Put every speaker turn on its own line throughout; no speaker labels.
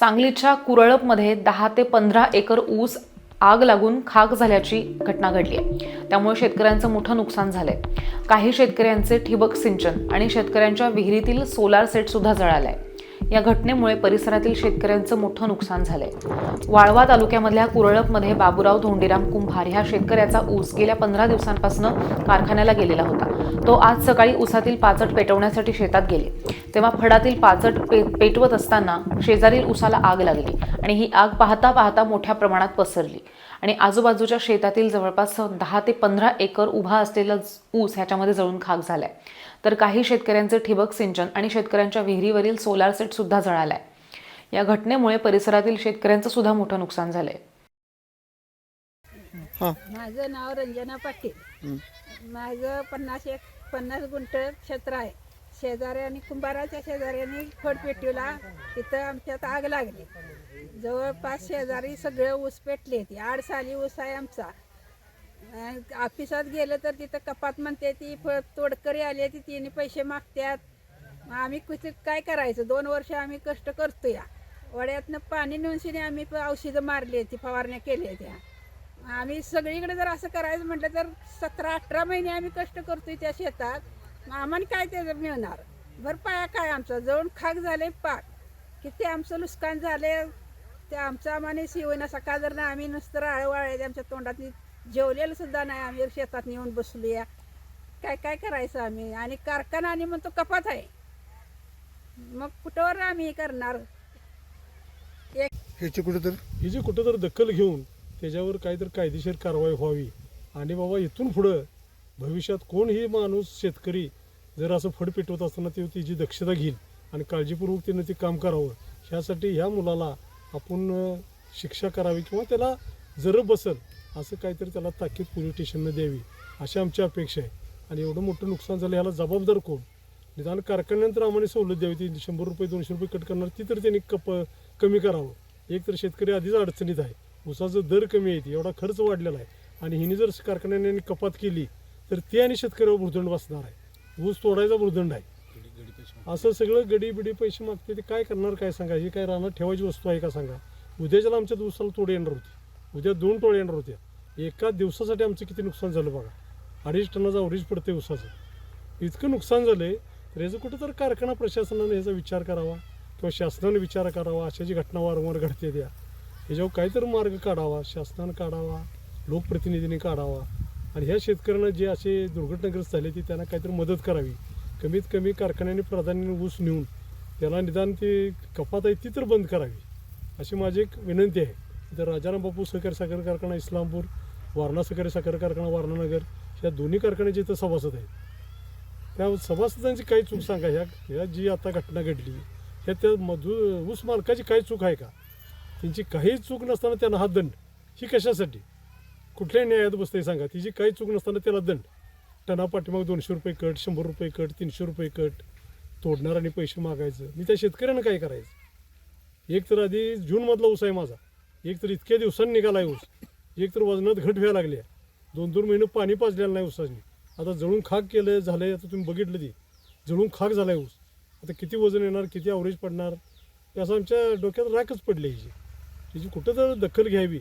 सांगलीच्या कुरळपमध्ये दहा ते पंधरा एकर ऊस आग लागून खाक झाल्याची घटना घडली आहे. त्यामुळे शेतकऱ्यांचं मोठं नुकसान झालंय. काही शेतकऱ्यांचे ठिबक सिंचन आणि शेतकऱ्यांच्या विहिरीतील सोलार सेट सुद्धा जळालाय. या घटनेमुळे परिसरातील शेतकऱ्यांचं मोठं नुकसान झालंय. वाळवा तालुक्यामधल्या कुरळपमध्ये बाबुराव धोंडीराम कुंभार ह्या शेतकऱ्याचा ऊस गेल्या पंधरा दिवसांपासून कारखान्याला गेलेला होता. तो आज सकाळी ऊसातील पाचट पेटवण्यासाठी शेतात गेले. तेव्हा फडातील पाचट पे पेटवत असताना शेजारील ऊसाला आग लागली आणि ही आग पाहता पाहता मोठ्या प्रमाणात पसरली. आणि आजूबाजूच्या शेतातील जवळपास दहा ते पंधरा एकर उभा असलेला ऊस ह्याच्यामध्ये जळून खाक झालाय. तर काही शेतकऱ्यांचे ठिबक सिंचन आणि शेतकऱ्यांच्या विहिरीवरील सोलार सेट सुद्धा जळालाय. या घटनेमुळे परिसरातील शेतकऱ्यांचं सुद्धा मोठं नुकसान झालंय.
हां.
माझं नाव रंजना पाटील. माझं पन्नास एक पन्नास गुंठ क्षेत्र आहे. शेजाऱ्याने आणि कुंभाराच्या शेजाऱ्याने खडपेटीला तिथं आमच्यात आग लागली. जवळपास शेजारी सगळं ऊस पेटले ती. आड साली ऊस आहे आमचा. ऑफिसात गेलं तर तिथं कपात म्हणते ती फ तोडकरी आली ती तिने पैसे मागतात मग आम्ही कुठे काय करायचं? दोन वर्ष आम्ही कष्ट करतो या वड्यातनं पाणी नेऊन आम्ही प- औषधं मारली ती फवारण्या केल्या त्या. आम्ही सगळीकडे जर असं करायचं म्हटलं तर सतरा अठरा महिने आम्ही कष्ट करतोय त्या शेतात. आम्हाला काय त्याचं मिळणार? भरपाया काय आमचा? जळून खाक झाले पाक. किती आमचं नुकसान झाले ते आमचं आम्हाला शिवणं सकाळ जर ना आम्ही नुसतं राळ वाळले आमच्या तोंडात जेवलेलं सुद्धा नाही. आम्ही शेतात नेऊन बसलूया. काय काय करायचं आम्ही? आणि कारखाना आणि म्हणतो कपात आहे. मग कुठवर आम्ही हे करणार?
ह्याची कुठं तर
ही जी कुठं तर दखल घेऊन त्याच्यावर काहीतरी कायदेशीर कारवाई व्हावी. आणि बाबा इथून पुढं भविष्यात कोणही माणूस शेतकरी जर असं फड पेटवत असताना ते तिची दक्षता घेईल आणि काळजीपूर्वक त्यानं ते काम करावं ह्यासाठी ह्या मुलाला आपण शिक्षा करावी किंवा त्याला जर बसल असं काहीतरी त्याला ताकीद पोलीस स्टेशननं द्यावी अशी आमची अपेक्षा आहे. आणि एवढं मोठं नुकसान झालं ह्याला जबाबदार कोण? निदान कारखान्यानंतर आम्हाला सवलत द्यावी ती शंभर रुपये दोनशे रुपये कट करणार ती तर त्यांनी कप कमी करावं. एक तर शेतकरी आधीच अडचणीत आहे. ऊसाचा दर कमी आहे एवढा खर्च वाढलेला आहे. आणि हिने जर कारखान्याने कपात केली तर ती आणि शेतकऱ्यावर भुर्दंड बसणार आहे. ऊस तोडायचा भुर्दंड आहे. असं सगळं गडी बिडी पैसे मागते ते काय करणार काय सांगा? ही काय रानात ठेवायची वस्तू आहे का सांगा? उद्याच्याला आमच्या दिवसाला तोडे येणार होती. उद्या दोन टोळे येणार होत्या एका दिवसासाठी आमचं किती नुकसान झालं बघा. अडीच टनाचं अवरेज पडते ऊसाचं. इतकं नुकसान झालंय तर याचं कुठं तर कारखाना प्रशासनाने याचा विचार करावा किंवा शासनाने विचार करावा अशा जी घटना वारंवार घडते त्या. ह्याच्यावर काहीतरी मार्ग काढावा शासनानं काढावा लोकप्रतिनिधींनी काढावा. आणि ह्या शेतकऱ्यांना जे असे दुर्घटनाग्रस्त झाले ती त्यांना काहीतरी मदत करावी. कमीत कमी कारखान्याने प्राधान्याने ऊस नेऊन त्याला निदान ते कपात आहे ती तर बंद करावी अशी माझी एक विनंती आहे. तर राजाराम बापू सहकारी साखर कारखाना इस्लामपूर वारणा सहकारी साखर कारखाना वारणानगर ह्या दोन्ही कारखान्याचे इथं सभासद आहेत. त्या सभासदांची काही चूक सांगा ह्या ह्या जी आता घटना घडली ह्या त्या मधू ऊस मालकाची काही चूक आहे का? त्यांची काही चूक नसताना त्यांना हा दंड ही कशासाठी? कुठल्याही न्यायात बसते सांगा. तिची काही चूक नसताना त्याला दंड. टना पाठीमाग दोनशे रुपये कट शंभर रुपये कट तीनशे रुपये कट तोडणाऱ्याने पैसे मागायचं. मी त्या शेतकऱ्यानं काय करायचं? एक तर आधी जूनमधला ऊस आहे माझा. एक तर इतक्या दिवसांनी निघाला आहे ऊस. एक तर वजनात घट व्हायला लागली आहे. दोन दोन महिने पाणी पाजलेलं नाही ऊसाने. आता जळून खाक केलं झालं आहे आता तुम्ही बघितलं ती. जळून खाक झाला आहे ऊस. आता किती वजन येणार किती अवरेज पडणार? ते असं आमच्या डोक्यात राखच पडली हिची हिची कुठं तर दखल घ्यावी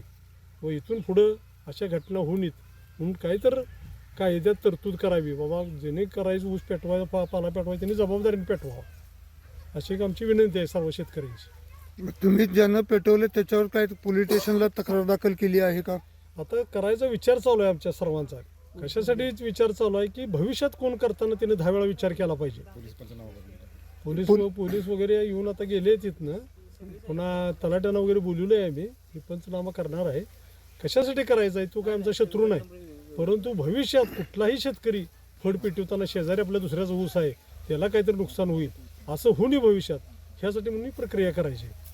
व इथून पुढं अशा घटना होऊ नयेत म्हणून काही तर कायद्यात तरतूद करावी. बाबा जेणे करायचं ऊस पेटवायचा पा पाला पेटवायचा त्यांनी जबाबदारीने पेटवावा अशी एक आमची विनंती आहे सर्व शेतकऱ्यांची.
मग तुम्ही ज्यानं पेटवले त्याच्यावर काय पोलीस स्टेशनला तक्रार दाखल केली आहे का?
आता करायचा विचार चालू आहे आमच्या सर्वांचा. कशासाठी विचार चालू आहे की भविष्यात कोण करताना त्याने दहा वेळा विचार केला पाहिजे. पोलीस पोलीस वगैरे येऊन आता गेले तिथनं पुन्हा तलाट्यानं वगैरे बोलवलं आहे आम्ही. मी पंचनामा करणार आहे. कशासाठी करायचा आहे तो काय आमचा शत्रू नाही. परंतु भविष्यात कुठलाही शेतकरी फड पेटवताना शेजारी आपल्या दुसऱ्याचा ऊस आहे त्याला काहीतरी नुकसान होईल असं होऊ नये भविष्यात. ह्यासाठी म्हणून प्रक्रिया करायची. आहे.